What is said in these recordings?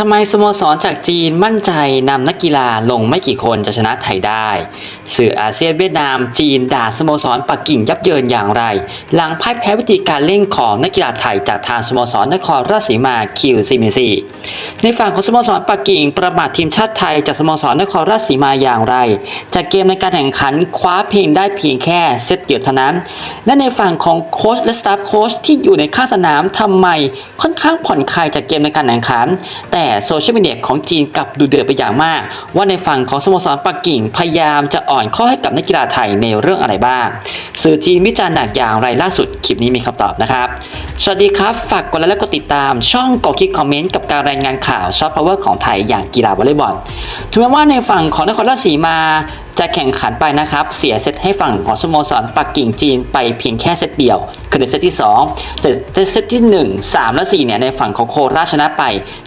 ทำไมสโมสรจากจีนมั่นใจนำนักกีฬาลงไม่กี่คนจะชนะไทยได้ สื่ออาเซียนเวียดนาม จีนด่าสโมสรปักกิ่งยับเยินอย่างไร หลังพ่ายแพ้วิธีการเล่นของนักกีฬาไทยจากทางสโมสรนครราชสีมาคิวซีเมซีในฝั่งของสโมสรปักกิ่งประมาททีมชาติไทยจากสโมสรนครราชสีมาอย่างไร จากเกมในการแข่งขันคว้าเพียงได้เพียงแค่เซตเดียวเท่านั้น และในฝั่งของโค้ชและสตาฟโค้ชที่อยู่ในข้างสนามทำไมค่อนข้างผ่อนคลายจากเกมในการแข่งขัน แต่โซเชียลมีเดียของจีนกลับดูเดือดไปอย่างมาก ว่าในฝั่งของสโมสรปักกิ่งพยายามจะอ่อนข้อให้กับนักกีฬาไทยในเรื่องอะไรบ้าง สื่อจีนวิจารณ์หนักอย่างไรล่าสุดคลิปนี้มีคำตอบนะครับ สวัสดีครับ ฝากกดไลค์และกดติดตามช่องกดคลิกคอมเมนต์กับการรายงานข่าวซอฟต์พาวเวอร์ของไทยอย่างกีฬาวอลเลย์บอลถึงแม้ว่าในฝั่งของนครราชสีมา จะแข่งขันไปนะครับ เสียเซตให้ฝั่งของสโมสรปักกิ่งจีนไปเพียงแค่เซตเดียว คือในเซตที่2เซตเซตที่ 1 3 และ 4 เนี่ยในฝั่งของโคราชนะไป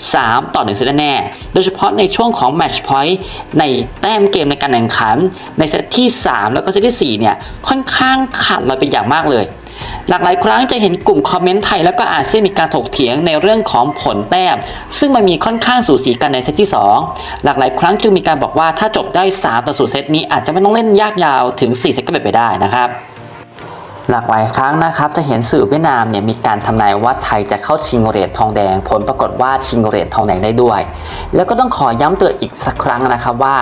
3 ต่อ 1 เซตแน่ โดยเฉพาะในช่วงของแมตช์พอยต์ในแต้มเกมในการแข่งขัน ในเซตที่ 3 แล้วก็เซตที่ 4 เนี่ยค่อนข้างขาดลอยไปอย่างมากเลย หลากหลายครั้งจะเห็นกลุ่มคอมเมนต์ไทยแล้วก็อาเซียนมีการถกเถียงในเรื่องของผลแต้ม ซึ่งมันมีค่อนข้างสูสีกันในเซตที่ 2 หลากหลายครั้งจึงมีการบอกว่าถ้าจบได้ 3 ต่อ0เซตนี้อาจจะไม่ต้องเล่นยากยาวถึง 4 เซตก็เป็นไปได้นะครับ หลากหลายครั้งนะครับจะเห็นสื่อเวียดนามเนี่ยมีการทำนายว่าไทยจะเข้าชิงเหรียญทองแดง ผลปรากฏว่าชิงเหรียญทองแดงได้ด้วย แล้วก็ต้องขอย้ำเตือนอีกสักครั้งนะครับว่า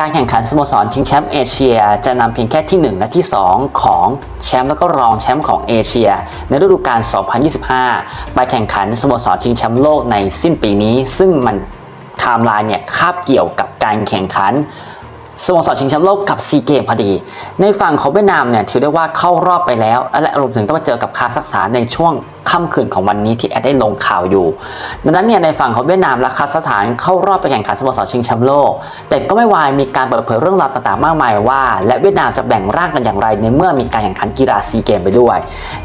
การแข่งขันสโมสรชิงแชมป์เอเชีย จะนำเพียงแค่ที่ 1 และที่ 2 ของแชมป์แล้วก็รองแชมป์ของเอเชีย ในฤดูกาล 2025 ไปแข่งขันสโมสรชิงแชมป์โลกในสิ้นปีนี้ ซึ่งมันไทม์ไลน์เนี่ยคาบเกี่ยวกับการแข่งขัน สโมสรชิงแชมป์โลกกับซีเกมพอดี ในฝั่งของเวียดนามเนี่ยถือได้ว่าเข้ารอบไปแล้ว และรวมถึงต้องมาเจอกับคาซัคสถานในช่วงค่ำคืนของวันนี้ที่แอดได้ลงข่าวอยู่ ดังนั้นเนี่ยในฝั่งของเวียดนามและคาซัคสถานเข้ารอบไปแข่งขันสโมสรชิงแชมป์โลก แต่ก็ไม่วายมีการเปิดเผยเรื่องราวต่างๆ มากมายว่า และเวียดนามจะแบ่งร่างกันอย่างไร ในเมื่อมีการแข่งขันกีฬาซีเกมไปด้วย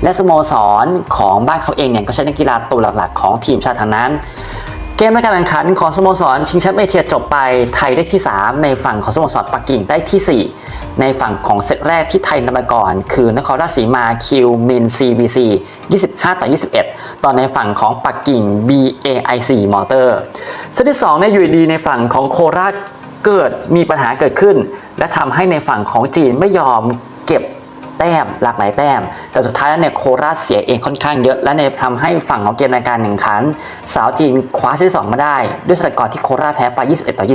และสโมสรของบ้านเขาเองเนี่ยก็ใช้นักกีฬาตัวหลักๆ ของทีมชาติทั้งนั้น เกมในการแข่งขันของสโมสรชิงแชมป์เอเชียจบไปไทยได้ที่ 3 ในฝั่งของสโมสรปักกิ่งได้ที่ 4 ในฝั่งของเซตแรกที่ไทยนำมาก่อน คือนครราชสีมาคิวมิน CBC 25 ต่อ 21 ตอนในฝั่งของปักกิ่ง BAIC มอเตอร์เซตที่ 2 ในยูดีในฝั่งของโคราชเกิดมีปัญหาเกิดขึ้น และทำให้ในฝั่งของจีนไม่ยอมเก็บ แต้มหลากหลายแต้ม แต่สุดท้ายแล้วเนี่ยโคราชเสียเองค่อนข้างเยอะ และในทำให้ฝั่งของเกมในการแข่งขัน สาวจีนคว้าเซตที่ 2 มาได้ ด้วยสกอร์ที่โคราชแพ้ไป 21 ต่อ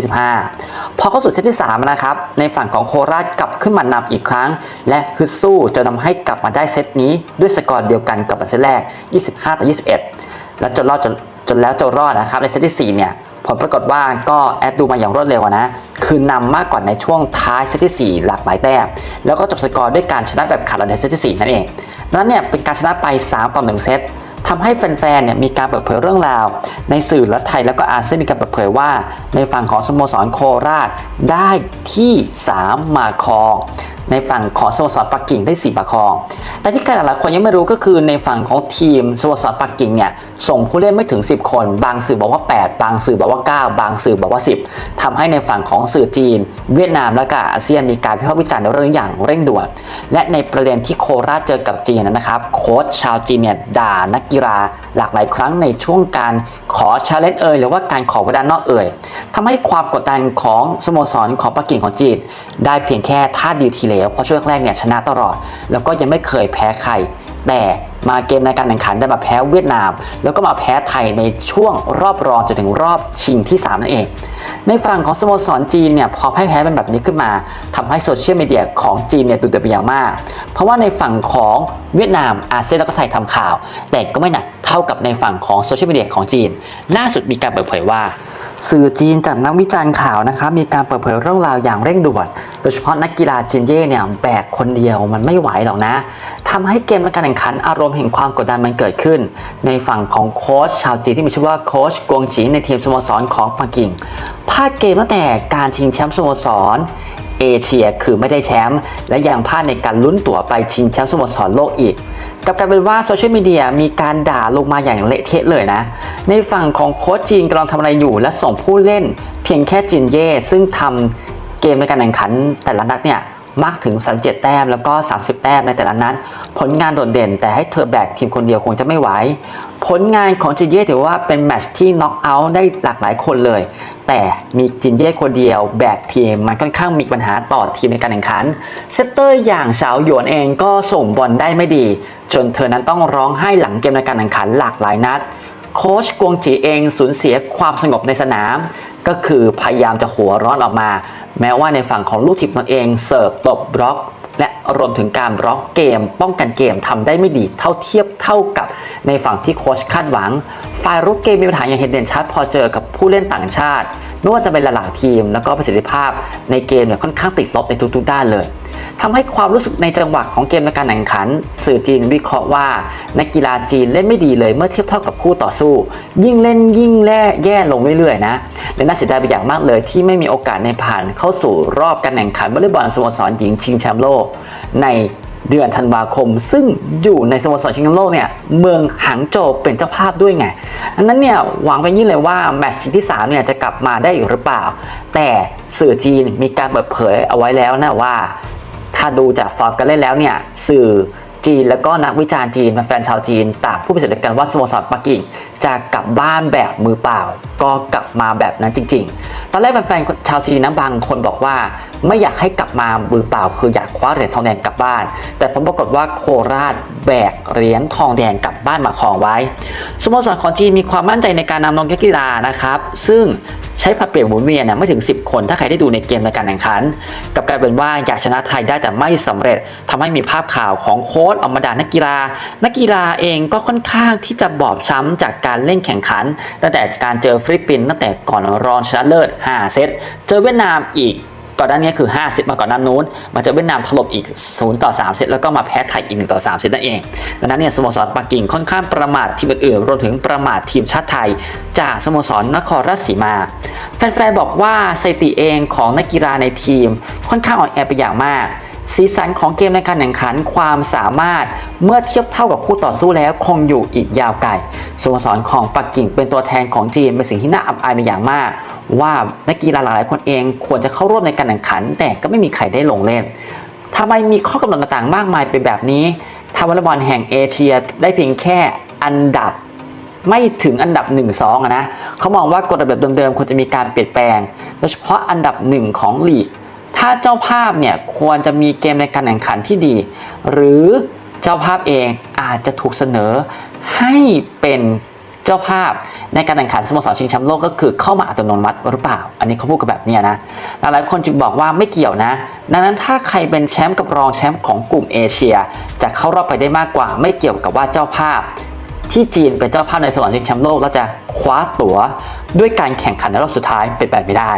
25 พอเข้าสู่เซตที่3นะครับในฝั่งของโคราชกลับขึ้นมานำอีกครั้ง และฮึดสู้จนทำให้กลับมาได้เซตนี้ด้วยสกอร์เดียวกันกับเซตแรก 25 ต่อ 21 และจนรอดจนจนแล้วจนรอดนะครับในเซตที่4เนี่ย ผลปรากฏว่าก็แอดดูมาอย่างรวดเร็วนะ คือนำมากกว่าในช่วงท้ายเซตที่ 4 หลากหลายแต้ม แล้วก็จบสกอร์ด้วยการชนะแบบขาดลอยในเซตที่ 4 นั่นเองดังนั้นเนี่ยเป็นการชนะไป 3 ต่อ 1 เซต ทำให้แฟนๆเนี่ยมีการเปิดเผยเรื่องราว ในสื่อและไทยแล้วก็อาเซียนมีการเปิดเผยว่า ในฝั่งของสโมสรโคราชได้ที่ 3 มาครอง ในฝั่งของสโมสรปักกิ่งได้ 4 มาครอง แต่ที่หลายๆคนยังไม่รู้ก็คือในฝั่งของทีมสโมสรปักกิ่งเนี่ยส่งผู้เล่นไม่ถึง 10 คน บางสื่อบอกว่า 8 บางสื่อบอกว่า 9 บางสื่อบอกว่า 10ทำให้ในฝั่งของสื่อจีน เวียดนามและก็อาเซียนมีการพิพากษ์วิจารณ์ในเรื่องนี้อย่างเร่งด่วน และในประเด็นที่โคราชเจอกับจีนนะครับโค้ชชาวจีนเนี่ยด่านักกีฬาหลากหลายครั้งในช่วงการขอชาเลนจ์เอ่ยหรือว่าการขอประดานนอกเอ่ยทำให้ความกดดันของสโมสรของปักกิ่งของจีน ได้เพียงแค่ท่าเดียวทีเหลวเพราะช่วงแรกเนี่ยชนะตลอด แล้วก็ยังไม่เคยแพ้ใคร แต่ มาเกมในการแข่งขันได้มาแพ้เวียดนาม แล้วก็มาแพ้ไทยในช่วงรอบรองจนถึงรอบชิงที่ 3 นั่นเอง ในฝั่งของสโมสรจีนเนี่ยพอแพ้แพ้เป็นแบบนี้ขึ้นมาทำให้โซเชียลมีเดียของจีนเนี่ยตุดเดือดเป็นอย่างมาก เพราะว่าในฝั่งของเวียดนามอาเซียนแล้วก็ไทยทำข่าว แต่ก็ไม่หนักเท่ากับในฝั่งของโซเชียลมีเดียของจีนล่าสุดมีการเปิดเผยว่าสื่อจีนจากนักวิจารณ์ข่าวนะครับมีการเปิดเผยเรื่องราวอย่างเร่งด่วน โดยเฉพาะนักกีฬาจินเย่เนี่ยแบกคนเดียวมันไม่ไหวหรอกนะทำให้เกมในการแข่งขันอารมณ์แห่งความกดดันมันเกิดขึ้น ในฝั่งของโค้ชชาวจีนที่มีชื่อว่าโค้ชกวงจีในทีมสโมสรของปักกิ่งพลาดเกมตั้งแต่การชิงแชมป์สโมสรเอเชียคือไม่ได้แชมป์และยังพลาดในการลุ้นตั๋วไปชิงแชมป์สโมสรโลกอีกกับกลายเป็นว่าโซเชียลมีเดียมีการด่าลงมาอย่างเละเทะเลยนะ ในฝั่งของโค้ชจีนกำลังทำอะไรอยู่และส่งผู้เล่น เพียงแค่จินเย่ซึ่งทำเกมในการแข่งขันแต่ละนัดเนี่ย มากถึง 37 แต้มแล้วก็ 30 แต้มในแต่ละนัดผลงานโดดเด่น แต่ให้เธอแบกทีมคนเดียวคงจะไม่ไหว ผลงานของจินเย่ถือว่าเป็นแมตช์ที่น็อกเอาท์ได้หลากหลายคนเลย แต่มีจินเย่คนเดียวแบกทีมมันค่อนข้างมีปัญหาต่อทีมในการแข่งขัน เซตเตอร์อย่างสาวหยวนเองก็ส่งบอลได้ไม่ดี จนเธอนั้นต้องร้องไห้หลังเกมในการแข่งขันหลากหลายนัด โค้ชกวงจีเองสูญเสียความสงบในสนาม ก็คือพยายามจะหัวร้อนออกมา แม้ว่าในฝั่งของลูกทีมตนเองเสิร์ฟตบบล็อก และรวมถึงการบล็อกเกม ป้องกันเกมทำได้ไม่ดีเท่าเทียบเท่ากับในฝั่งที่โค้ชคาดหวัง ฝ่ายรุกเกมมีปัญหาอย่างเห็นเด่นชัดพอเจอกับผู้เล่นต่างชาติไม่ว่าจะเป็นหลายๆทีม แล้วก็ประสิทธิภาพในเกมเนี่ยค่อนข้างติดลบในทุกๆด้านเลย ทำให้ความรู้สึกในจังหวะของเกมในการแข่งขัน สื่อจีนวิเคราะห์ว่า นักกีฬาจีนเล่นไม่ดีเลยเมื่อเทียบเท่ากับคู่ต่อสู้ ยิ่งเล่นยิ่งแย่แย่ลงเรื่อยๆนะและน่าเสียดายไปอย่างมากเลยที่ไม่มีโอกาสในผ่านเข้าสู่รอบการแข่งขันวอลเลย์บอลสโมสรหญิงชิงแชมป์โลก ในเดือนธันวาคม ซึ่งอยู่ในสโมสรชิงแชมป์โลกเนี่ยเมืองหางโจวเป็นเจ้าภาพด้วยไงดังนั้นเนี่ยหวังไปยิ่งเลยว่าแมตช์ที่3เนี่ยจะกลับมาได้อีกหรือเปล่า แต่สื่อจีนมีการเปิดเผยเอาไว้แล้วนะว่า ถ้าดูจากฟอร์มการเล่นแล้วเนี่ยสื่อจีนแล้วก็นักวิจารณ์จีนแฟนชาวจีนต่างผู้เป็นเสด็จกันว่าสโมสรปักกิ่งจะกลับบ้านแบบมือเปล่า ก็กลับมาแบบนั้นจริง ๆ ตอนแรกแฟนๆชาวจีนนะบางคนบอกว่า ไม่อยากให้กลับมามือเปล่า คืออยากคว้าเหรียญทองแดงกลับบ้าน แต่ผลปรากฏว่าโคราชแบกเหรียญทองแดงกลับบ้านมาครองไว้สโมสรของจีนมีความมั่นใจในการนำลงนักกีฬานะครับ ซึ่งใช้ผัดเปลี่ยนหมุนเวียนเนี่ยไม่ถึง 10 คน ถ้าใครได้ดูในเกมในการแข่งขัน กับกลายเป็นว่าอยากชนะไทยได้แต่ไม่สำเร็จทำให้มีภาพข่าวของโค้ชออกมาด่านักกีฬา นักกีฬาเองก็ค่อนข้างที่จะบอบช้ำจากการเล่นแข่งขัน ตั้งแต่การเจอฟิลิปปินส์ตั้งแต่ก่อนรองชนะเลิศ 5 เซต เจอเวียดนามอีก ก่อนหน้านี้คือ50มาก่อนหน้านู้นมาเจะเวียดนามถล่มอีก0ต่อ3เซตแล้วก็มาแพ้ไทยอีก1ต่อ3เซตนั่นเองดังนั้นเนี่ยสโมสรปักกิ่งค่อนข้างประมาททีมอื่นๆรวมถึงประมาททีมชาติไทย จากสโมสรนครราชสีมา แฟนๆบอกว่าสถิติเองของนักกีฬาในทีมค่อนข้างอ่อนแอไปอย่างมาก สีสันของเกมในการแข่งขันความสามารถเมื่อเทียบเท่ากับคู่ต่อสู้แล้วคงอยู่อีกยาวไกลสโมสรของปักกิ่งเป็นตัวแทนของจีนเป็นสิ่งที่น่าอับอายเป็นอย่างมาก ว่านักกีฬาหลายคนเองควรจะเข้าร่วมในการแข่งขัน แต่ก็ไม่มีใครได้ลงเล่นทำไมมีข้อกำหนดต่างๆ มากมายเป็นแบบนี้ทำวอลบอลแห่งเอเชียได้เพียงแค่อันดับไม่ถึงอันดับ 1 2อะนะเขามองว่ากฎระเบียบเดิมๆควรจะมีการเปลี่ยนแปลง โดยเฉพาะอันดับ 1 ของลีก ถ้าเจ้าภาพเนี่ยควรจะมีเกมในการแข่งขันที่ดี หรือเจ้าภาพเองอาจจะถูกเสนอให้เป็นเจ้าภาพในการแข่งขันสโมสรชิงแชมป์โลกก็คือเข้ามาอัตโนมัติหรือเปล่า อันนี้เขาพูดกันแบบนี้นะหลายๆคนจึงบอกว่าไม่เกี่ยวนะ ดังนั้นถ้าใครเป็นแชมป์กับรองแชมป์ของกลุ่มเอเชีย จะเข้ารอบไปได้มากกว่า ไม่เกี่ยวกับว่าเจ้าภาพ ที่จีนเป็นเจ้าภาพในสโมสรชิงแชมป์โลก แล้วจะคว้าตั๋วด้วยการแข่งขันในรอบสุดท้ายเป็นไปไม่ได้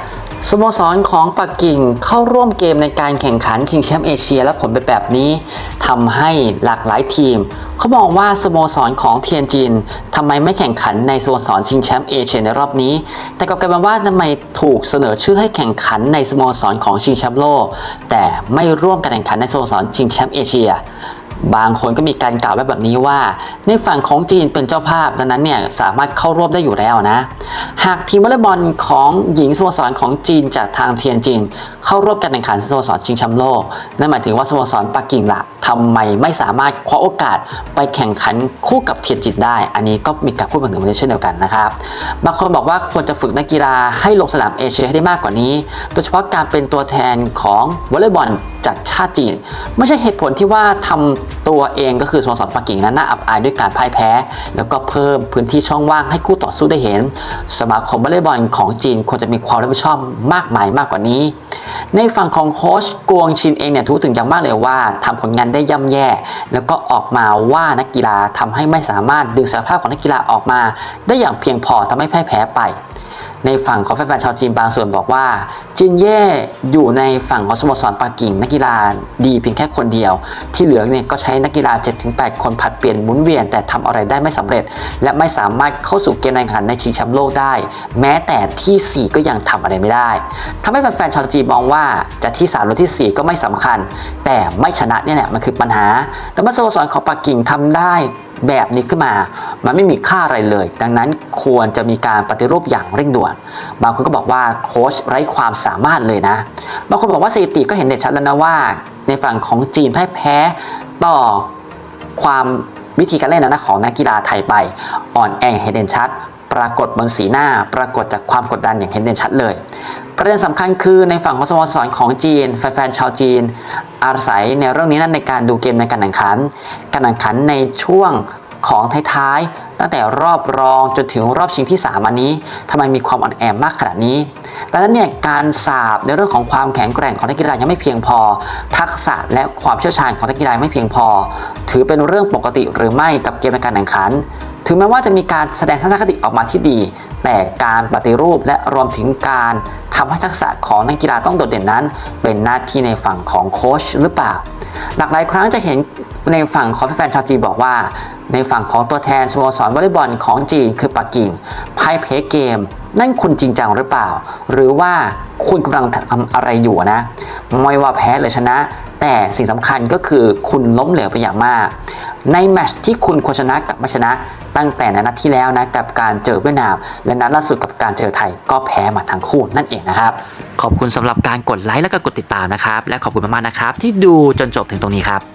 สโมสรของปักกิ่งเข้าร่วมเกมในการแข่งขันชิงแชมป์เอเชีย และผลเป็นแบบนี้ทำให้หลากหลายทีม เขามองว่าสโมสรของเทียนจินทำไมไม่แข่งขันในสโมสรชิงแชมป์เอเชียในรอบนี้ แต่กลับกลายเป็นว่าทำไมถูกเสนอชื่อให้แข่งขันในสโมสรของชิงแชมป์โลก แต่ไม่ร่วมการแข่งขันในสโมสรชิงแชมป์เอเชีย บางคนก็มีการกล่าวไว้แบบนี้ว่า ในฝั่งของจีนเป็นเจ้าภาพดังนั้นเนี่ยสามารถเข้าร่วมได้อยู่แล้วนะ หากทีมวอลเลย์บอลของหญิงสโมสรของจีนจากทางเทียนจีน เข้าร่วมการแข่งขันสโมสรชิงแชมป์โลก นั่นหมายถึงว่าสโมสรปักกิ่งละทำไมไม่สามารถคว้าโอกาสไปแข่งขันคู่กับเทียนจินได้ อันนี้ก็มีการพูดมาถึงวันเช่นเดียวกันนะครับบางคนบอกว่าควรจะฝึกนักกีฬาให้ลงสนามเอเชียให้ได้มากกว่านี้ โดยเฉพาะการเป็นตัวแทนของวอลเลย์บอล จากชาติจีน ไม่ใช่เหตุผลที่ว่าทำตัวเองก็คือสโมสรปักกิ่งนั้นน่าอับอายด้วยการพ่ายแพ้ แล้วก็เพิ่มพื้นที่ช่องว่างให้คู่ต่อสู้ได้เห็น สมาคมวอลเลย์บอลของจีนควรจะมีความรับผิดชอบมากมายมากกว่านี้ ในฝั่งของโค้ชกวงชินเองเนี่ยทุกถึงอย่างมากเลยว่าทำผลงานได้ย่ำแย่ แล้วก็ออกมาว่านักกีฬาทำให้ไม่สามารถดึงศักยภาพของนักกีฬาออกมา ได้อย่างเพียงพอทำให้แพ้แพ้ไป ในฝั่งของแฟนๆชาวจีนบางส่วนบอกว่าจินเย่อยู่ในฝั่งของสโมสรปักกิ่งนักกีฬาดีเพียงแค่คนเดียว ที่เหลือเนี่ยก็ใช้นักกีฬา 7-8 คนผัดเปลี่ยนหมุนเวียนแต่ทำอะไรได้ไม่สำเร็จ และไม่สามารถเข้าสู่เกมแข่งขันในชิงแชมป์โลกได้ แม้แต่ทีสี่4 ก็ยังทำอะไรไม่ได้ทำให้แฟนๆชาวจีนมองว่าจะที่3หรือที่ 4 ก็ไม่สำคัญ แต่ไม่ชนะเนี่ยแหละมันคือปัญหา แต่เมื่อสโมสรของปักกิ่งทำได้แบบนี้ขึ้นมา มันไม่มีค่าอะไรเลย ดังนั้นควรจะมีการปฏิรูปอย่างเร่งด่วน บางคนก็บอกว่าโค้ชไร้ความสามารถเลยนะ บางคนบอกว่าสถิติก็เห็นเด่นชัดแล้วนะว่า ในฝั่งของจีนแพ้แพ้ต่อความวิธีการเล่นนั้นของนักกีฬาไทยไปอ่อนแอเห็นเด่นชัด ปรากฏบนสีหน้า ปรากฏจากความกดดันอย่างเห็นเด่นชัดเลย ประเด็นสำคัญคือในฝั่งของสโมสรของจีน แฟนๆชาวจีน อาศัยในเรื่องนี้นั้นในการดูเกมในการแข่งขัน การแข่งขันในช่วง ของท้ายๆ ตั้งแต่รอบรองจนถึงรอบชิงที่ 3 อันนี้ทำไมมีความอ่อนแอมากขนาดนี้ ดังนั้นเนี่ยการสาบในเรื่องของความแข็งแกร่งของนักกีฬายังไม่เพียงพอ ทักษะและความเชี่ยวชาญของนักกีฬาไม่เพียงพอ ถือเป็นเรื่องปกติหรือไม่กับเกมในการแข่งขันถึงแม้ว่าจะมีการแสดงทัศนคติออกมาที่ดี แต่การปฏิรูปและรวมถึงการทำให้ทักษะของนักกีฬาต้องโดดเด่นนั้น เป็นหน้าที่ในฝั่งของโค้ชหรือเปล่า หลากหลายครั้งจะเห็น ในฝั่งของแฟนชาวจีนบอกว่า ในฝั่งของตัวแทนสโมสรวอลเลย์บอลของจีนคือปักกิ่งพ่ายเพเกม นั่นคุณจริงจังหรือเปล่า หรือว่าคุณกำลังทำอะไรอยู่นะ ไม่ว่าแพ้หรือชนะ แต่สิ่งสำคัญก็คือคุณล้มเหลวไปอย่างมาก ในแมตช์ที่คุณควรชนะกับไม่ชนะ ตั้งแต่ในนัดที่แล้วนะกับการเจอเวียดนาม และนัดล่าสุดกับการเจอไทยก็แพ้มาทั้งคู่นั่นเองนะครับ ขอบคุณสำหรับการกดไลค์และก็กดติดตามนะครับ และขอบคุณมากๆนะครับ ที่ดูจนจบถึงตรงนี้ครับ